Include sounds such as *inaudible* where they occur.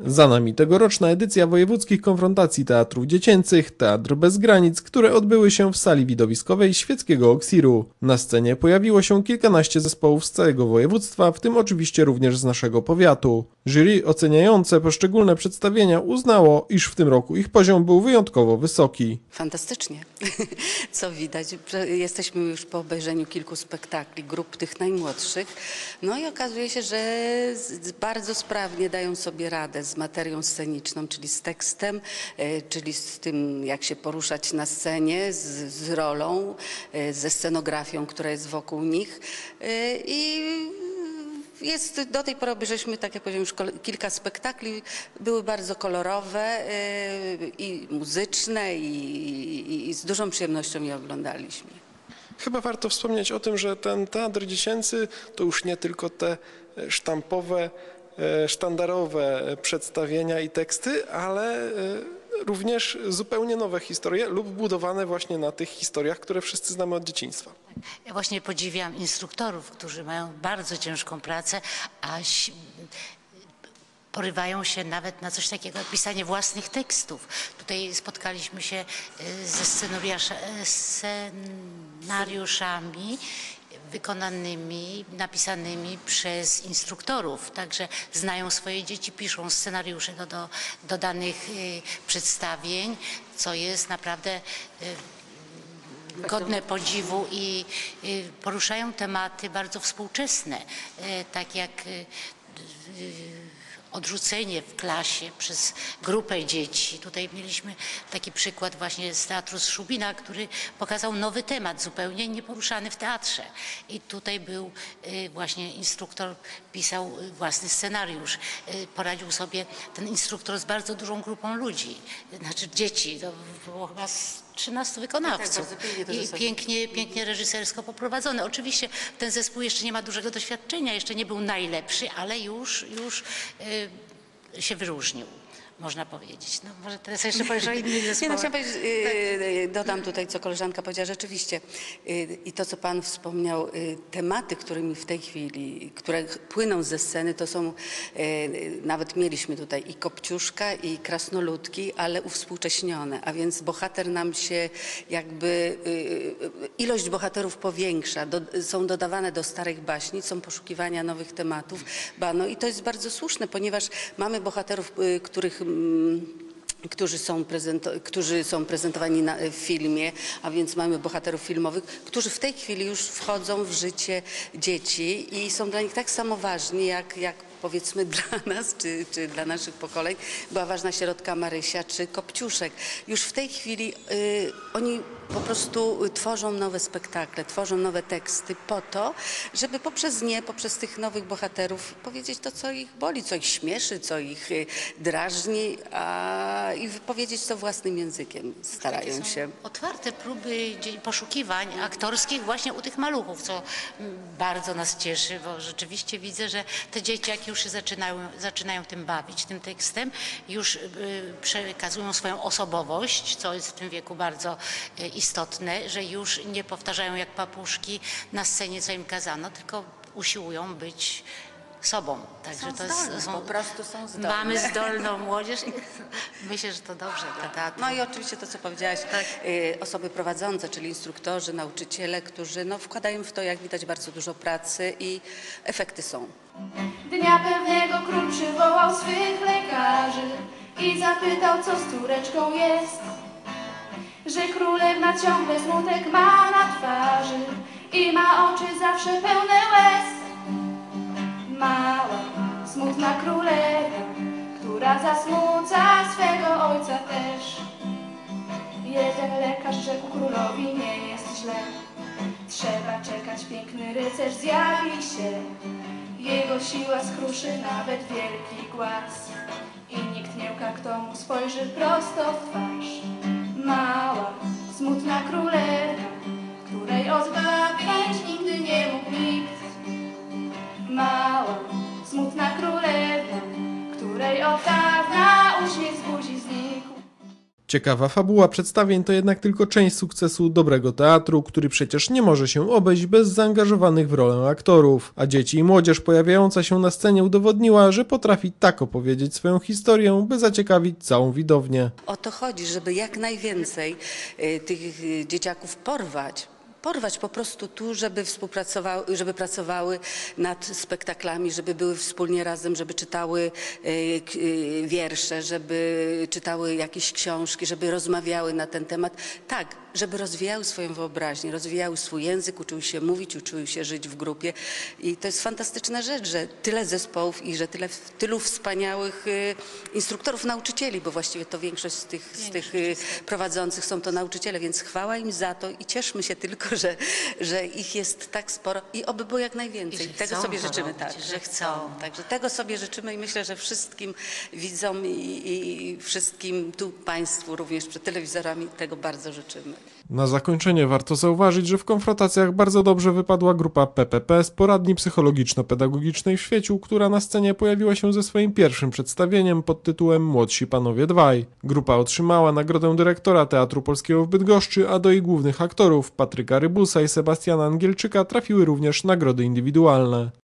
Za nami tegoroczna edycja wojewódzkich konfrontacji teatrów dziecięcych Teatr bez granic, które odbyły się w sali widowiskowej Świeckiego Oksiru. Na scenie pojawiło się kilkanaście zespołów z całego województwa, w tym oczywiście również z naszego powiatu. Jury oceniające poszczególne przedstawienia uznało, iż w tym roku ich poziom był wyjątkowo wysoki. Fantastycznie. *laughs* Co widać, jesteśmy już po obejrzeniu kilku spektakli, grup tych najmłodszych. No i okazuje się, że bardzo sprawnie dają sobie radę z materią sceniczną, czyli z tekstem, e, czyli z tym, jak się poruszać na scenie, z, z rolą, e, ze scenografią, która jest wokół nich. E, I jest, do tej pory obejrzeliśmy, tak jak powiedziałem, już kilka spektakli. Były bardzo kolorowe i muzyczne i, i, i z dużą przyjemnością je oglądaliśmy. Chyba warto wspomnieć o tym, że ten teatr dziecięcy to już nie tylko te sztampowe, sztandarowe e, przedstawienia i teksty, ale e, również zupełnie nowe historie lub budowane właśnie na tych historiach, które wszyscy znamy od dzieciństwa. Ja właśnie podziwiam instruktorów, którzy mają bardzo ciężką pracę, a porywają się nawet na coś takiego jak pisanie własnych tekstów. Tutaj spotkaliśmy się y, ze scenariusza- e, scenariuszami wykonanymi, napisanymi przez instruktorów. Także znają swoje dzieci, piszą scenariusze do, do, do danych y, przedstawień, co jest naprawdę y, godne podziwu i y, poruszają tematy bardzo współczesne, y, tak jak y, y, odrzucenie w klasie przez grupę dzieci. Tutaj mieliśmy taki przykład właśnie z Teatru z Szubina, który pokazał nowy temat, zupełnie nieporuszany w teatrze. I tutaj był y, właśnie instruktor, pisał własny scenariusz. Y, Poradził sobie ten instruktor z bardzo dużą grupą ludzi, znaczy dzieci. To było chyba 13 wykonawców. bardzo pięknie I pięknie, pięknie reżysersko poprowadzone. Oczywiście ten zespół jeszcze nie ma dużego doświadczenia, jeszcze nie był najlepszy, ale już, już y, się wyróżnił, można powiedzieć. No, może teraz jeszcze powiesz o *laughs* innych Nie, no, zespołach. chciałam powiedzieć, yy, dodam tutaj, co koleżanka powiedziała, rzeczywiście yy, i to, co Pan wspomniał, yy, tematy, którymi w tej chwili, które płyną ze sceny, to są, yy, nawet mieliśmy tutaj i Kopciuszka, i Krasnoludki, ale uwspółcześnione, a więc bohater nam się jakby, ilość bohaterów powiększa, do, są dodawane do starych baśni, są poszukiwania nowych tematów, ba, no i to jest bardzo słuszne, ponieważ mamy bohaterów, których którzy są, którzy są prezentowani na, w filmie, a więc mamy bohaterów filmowych, którzy w tej chwili już wchodzą w życie dzieci i są dla nich tak samo ważni, jak, jak powiedzmy *laughs* dla nas, czy, czy dla naszych pokoleń, była ważna środka Marysia, czy Kopciuszek. Już w tej chwili y, oni po prostu tworzą nowe spektakle, tworzą nowe teksty po to, żeby poprzez nie, poprzez tych nowych bohaterów powiedzieć to, co ich boli, co ich śmieszy, co ich y, drażni a, i powiedzieć to własnym językiem. Starają się. Otwarte próby poszukiwań aktorskich właśnie u tych maluchów, co mm, bardzo nas cieszy, bo rzeczywiście widzę, że te dzieci, jak już się zaczynają, zaczynają tym bawić, tym tekstem, już y, przekazują swoją osobowość, co jest w tym wieku bardzo y, istotne, że już nie powtarzają jak papuszki na scenie, co im kazano, tylko usiłują być sobą. Także Są to jest, zdolne, po prostu są zdolne. Mamy zdolną młodzież i *laughs* myślę, że to dobrze dla teatru. No i oczywiście to, co powiedziałaś, y, osoby prowadzące, czyli instruktorzy, nauczyciele, którzy no, wkładają w to, jak widać, bardzo dużo pracy i efekty są. Dnia pewnego król przywołał swych lekarzy i zapytał, co z córeczką jest. Że królewna ciągle smutek ma na twarzy i ma oczy zawsze pełne łez. Mała, smutna królewna, która zasmuca swego ojca też. Jeden lekarz rzekł królowi, nie jest źle. Trzeba czekać, piękny rycerz zjawi się. Jego siła skruszy nawet wielki głaz. I nikt nie łka, kto mu spojrzy prosto w twarz. Mała, smutna królewna, której odbawić Ciekawa fabuła przedstawień to jednak tylko część sukcesu dobrego teatru, który przecież nie może się obejść bez zaangażowanych w rolę aktorów. A dzieci i młodzież pojawiająca się na scenie udowodniła, że potrafi tak opowiedzieć swoją historię, by zaciekawić całą widownię. O to chodzi, żeby jak najwięcej y, tych y, dzieciaków porwać. Porwać po prostu tu, żeby współpracowały, żeby pracowały nad spektaklami, żeby były wspólnie razem, żeby czytały k- y, wiersze, żeby czytały jakieś książki, żeby rozmawiały na ten temat. Tak, żeby rozwijały swoją wyobraźnię, rozwijały swój język, uczyły się mówić, uczyły się żyć w grupie. I to jest fantastyczna rzecz, że tyle zespołów i że tyle, tylu wspaniałych y, instruktorów, nauczycieli, bo właściwie to większość z tych, z tych y, prowadzących są to nauczyciele, więc chwała im za to i cieszmy się tylko, że, że ich jest tak sporo i oby było jak najwięcej. Tego sobie życzymy, robić, tak, że chcą. Także tego sobie życzymy i myślę, że wszystkim widzom i, i wszystkim tu Państwu również przed telewizorami tego bardzo życzymy. Na zakończenie warto zauważyć, że w konfrontacjach bardzo dobrze wypadła grupa PPP z poradni psychologiczno-pedagogicznej w Świeciu, która na scenie pojawiła się ze swoim pierwszym przedstawieniem pod tytułem Młodsi Panowie Dwaj. Grupa otrzymała nagrodę dyrektora Teatru Polskiego w Bydgoszczy, a do jej głównych aktorów Patryka Rybusa i Sebastiana Angielczyka trafiły również nagrody indywidualne.